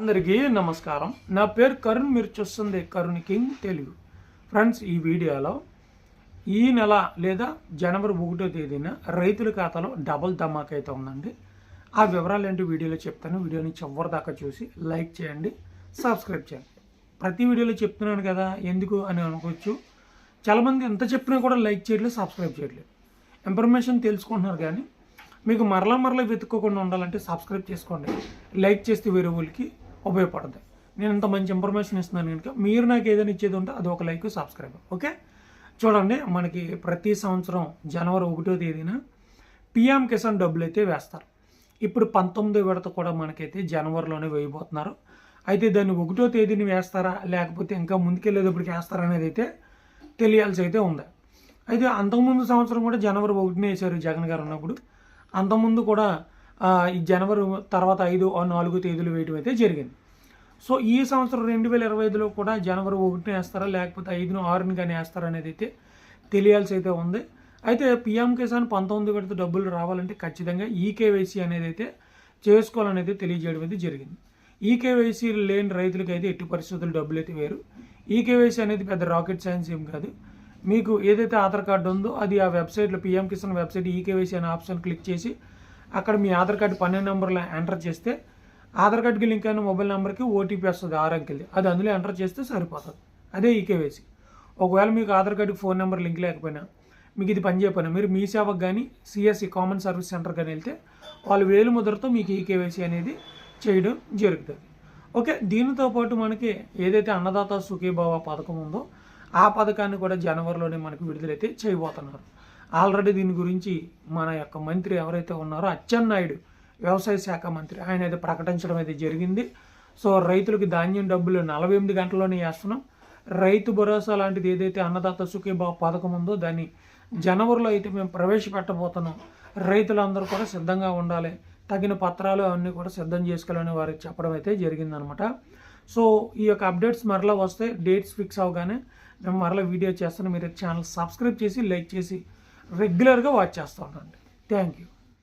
అందరికీ నమస్కారం. నా పేరు కరుణ్ మీరు చూస్తుంది కరుణ్ కింగ్ తెలుగు. ఫ్రెండ్స్ ఈ వీడియోలో ఈ నెల లేదా జనవరి ఒకటో తేదీన రైతుల ఖాతాలో డబుల్ ధమాక్ అయితే ఉందండి. ఆ వివరాలు ఏంటి వీడియోలో చెప్తాను. వీడియోని చివరి దాకా చూసి లైక్ చేయండి సబ్స్క్రైబ్ చేయండి. ప్రతి వీడియోలో చెప్తున్నాను కదా ఎందుకు అని అనుకోవచ్చు. చాలామంది ఎంత చెప్పినా కూడా లైక్ చేయట్లేదు సబ్స్క్రైబ్ చేయట్లేదు. ఇన్ఫర్మేషన్ తెలుసుకుంటున్నారు కానీ మీకు మరలా మరలా వెతుక్కోకుండా ఉండాలంటే సబ్స్క్రైబ్ చేసుకోండి. లైక్ చేస్తే వేరే వాళ్ళకి ఉపయోగపడుతుంది నేను ఇంత మంచి ఇన్ఫర్మేషన్ ఇస్తున్నాను కనుక మీరు నాకు ఏదైనా ఇచ్చేది ఉంటే అది ఒక లైక్ సబ్స్క్రైబ్ ఓకే చూడండి మనకి ప్రతి సంవత్సరం జనవరి ఒకటో తేదీన పిఎం కిసాన్ డబ్బులు అయితే వేస్తారు. ఇప్పుడు పంతొమ్మిదో విడత కూడా మనకైతే జనవరిలోనే వేయబోతున్నారు. అయితే దాన్ని ఒకటో తేదీని వేస్తారా? లేకపోతే ఇంకా ముందుకెళ్ళేటప్పటికి వేస్తారా అనేది అయితే తెలియాల్సి అయితే ఉంది. అయితే అంతకుముందు సంవత్సరం కూడా జనవరి ఒకటినే వేశారు జగన్ గారు ఉన్నప్పుడు అంతకుముందు కూడా ఈ జనవరి తర్వాత ఐదు నాలుగు తేదీలు వేయడం అయితే జరిగింది. సో ఈ సంవత్సరం రెండు వేల ఇరవై ఐదులో కూడా జనవరి ఒకటిని వేస్తారా లేకపోతే ఐదును ఆరుని కానీ వేస్తారా అనేది అయితే తెలియాల్సి అయితే ఉంది. అయితే పిఎం కిసాన్ పంతొమ్మిది విడత డబ్బులు రావాలంటే ఖచ్చితంగా ఈకేవైసీ అనేది అయితే చేసుకోవాలనేది తెలియజేయడం అయితే జరిగింది. ఈకేవైసీ లేని రైతులకి అయితే ఎట్టి పరిస్థితులు డబ్బులు అయితే వేరు. ఈకేవైసీ అనేది పెద్ద రాకెట్ సైన్స్ ఏం కాదు. మీకు ఏదైతే ఆధార్ కార్డు ఉందో అది ఆ వెబ్సైట్లో పిఎం కిసాన్ వెబ్సైట్ ఈకేవైసీ అనే ఆప్షన్ క్లిక్ చేసి అక్కడ మీ ఆధార్ కార్డు పన్నెండు నెంబర్లో ఎంటర్ చేస్తే ఆధార్ కార్డుకి లింక్ అయిన మొబైల్ నెంబర్కి ఓటీపీ వస్తుంది ఆరు అంకెలది. అది అందులో ఎంటర్ చేస్తే సరిపోతుంది. అదే ఈకేవైసీ. ఒకవేళ మీకు ఆధార్ కార్డుకి ఫోన్ నెంబర్ లింక్ లేకపోయినా మీకు ఇది పని చేయకపోయినా మీరు మీ సేవకు కానీ సిఎస్సి కామన్ సర్వీస్ సెంటర్ కానీ వెళ్తే వాళ్ళు వేలు ముద్రతో మీకు ఈకేవైసీ అనేది చేయడం జరుగుతుంది. ఓకే దీనితో పాటు మనకి ఏదైతే అన్నదాత సుఖీభావ పథకం ఉందో ఆ పథకాన్ని కూడా జనవరిలోనే మనకు విడుదలైతే చేయబోతున్నారు. ఆల్రెడీ దీని గురించి మన యొక్క మంత్రి ఎవరైతే ఉన్నారో అచ్చెన్నాయుడు వ్యవసాయ శాఖ మంత్రి. ఆయన అయితే ప్రకటించడం అయితే జరిగింది. సో రైతులకి ధాన్యం డబ్బులు నలభై ఎనిమిది గంటల్లోనే వేస్తున్నాం. రైతు భరోసా లాంటిది ఏదైతే అన్నదాత సుఖీభావ పథకం ఉందో దాన్ని జనవరిలో అయితే మేము ప్రవేశపెట్టబోతున్నాం. రైతులందరూ కూడా సిద్ధంగా ఉండాలి. తగిన పత్రాలు అవన్నీ కూడా సిద్ధం చేసుకోవాలని వారికి చెప్పడం అయితే జరిగిందనమాట. సో ఈ యొక్క అప్డేట్స్ మరలా వస్తే డేట్స్ ఫిక్స్ అవగానే మేము మరలా వీడియో చేస్తాను. మీరు ఛానల్ సబ్స్క్రైబ్ చేసి లైక్ చేసి రెగ్యులర్గా వాచ్ చేస్తూ ఉండండి. Thank you